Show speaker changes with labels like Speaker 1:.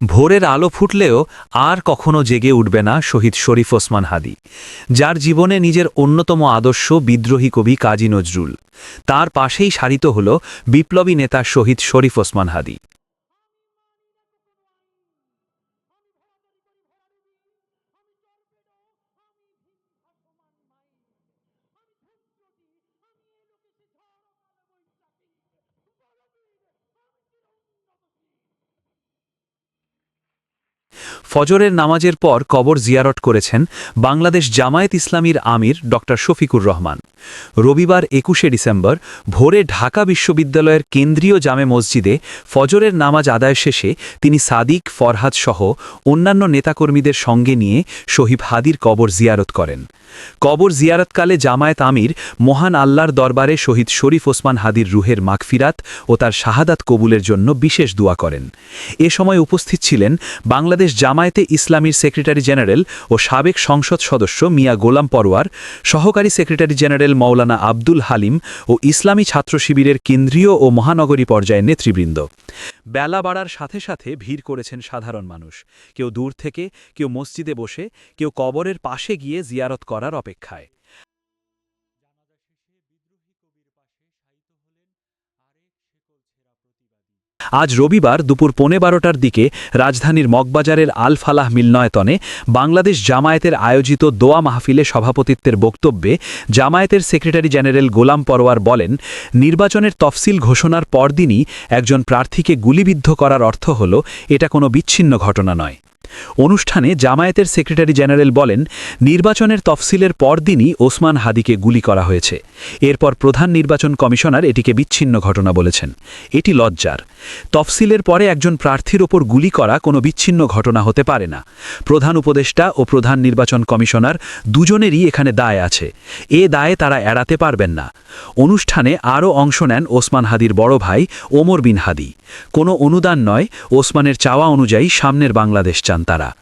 Speaker 1: ভোরের আলো ফুটলেও আর কখনো জেগে উঠবে না শহীদ শরীফ ওসমান হাদি, যার জীবনে নিজের অন্যতম আদর্শ বিদ্রোহী কবি কাজী নজরুল। তার পাশেই সারিত হল বিপ্লবী নেতা শহীদ শরীফ ওসমান হাদি। ফজরের নামাজের পর কবর জিয়ারট করেছেন বাংলাদেশ জামায়াত ইসলামীর আমির ড শফিকুর রহমান। রবিবার একুশে ডিসেম্বর ভোরে ঢাকা বিশ্ববিদ্যালয়ের কেন্দ্রীয় জামে মসজিদে ফজরের নামাজ আদায় শেষে তিনি সাদিক, ফরহাদ সহ অন্যান্য নেতাকর্মীদের সঙ্গে নিয়ে শহীদ হাদির কবর জিয়ারত করেন। কবর জিয়ারতকালে জামায়াত আমির মহান আল্লাহর দরবারে শহীদ শরীফ ওসমান হাদির রুহের মাগফিরাত ও তার শাহাদাত কবুলের জন্য বিশেষ দোয়া করেন। এ সময় উপস্থিত ছিলেন বাংলাদেশ জামায়াতে ইসলামীর সেক্রেটারি জেনারেল ও সাবেক সংসদ সদস্য মিয়া গোলাম পরোয়ার, সহকারী সেক্রেটারি জেনারেল মৌলানা আব্দুল হালিম ও ইসলামী ছাত্র শিবিরের কেন্দ্রীয় ও মহানগরী পর্যায়ের নেতৃবৃন্দ। বেলা বাড়ার সাথে সাথে ভিড় করেছেন সাধারণ মানুষ। কেউ দূর থেকে, কেউ মসজিদে বসে, কেউ কবরের পাশে গিয়ে জিয়ারত করার অপেক্ষায়। আজ রবিবার দুপুর পৌনে বারোটার দিকে রাজধানীর মগবাজারের আল ফালাহ মিলনয়তনে বাংলাদেশ জামায়াতের আয়োজিত দোয়া মাহফিলে সভাপতিত্বের বক্তব্যে জামায়াতের সেক্রেটারি জেনারেল গোলাম পরোয়ার বলেন, নির্বাচনের তফসিল ঘোষণার পরদিনই একজন প্রার্থীকে গুলিবিদ্ধ করার অর্থ হল, এটা কোনো বিচ্ছিন্ন ঘটনা নয়। অনুষ্ঠানে জামায়াতের সেক্রেটারি জেনারেল বলেন, নির্বাচনের তফসিলের পরদিনই ওসমান হাদিকে গুলি করা হয়েছে। এরপর প্রধান নির্বাচন কমিশনার এটিকে বিচ্ছিন্ন ঘটনা বলেছেন। এটি লজ্জার। তফসিলের পরে একজন প্রার্থীর ওপর গুলি করা কোনো বিচ্ছিন্ন ঘটনা হতে পারে না। প্রধান উপদেষ্টা ও প্রধান নির্বাচন কমিশনার দুজনেরই এখানে দায় আছে। এ দায়ে তারা এড়াতে পারবেন না। অনুষ্ঠানে আরও অংশ নেন ওসমান হাদির বড় ভাই ওমর বিন হাদি। কোনো অনুদান নয়, ওসমানের চাওয়া অনুযায়ী সামনের বাংলাদেশ চান। তারা।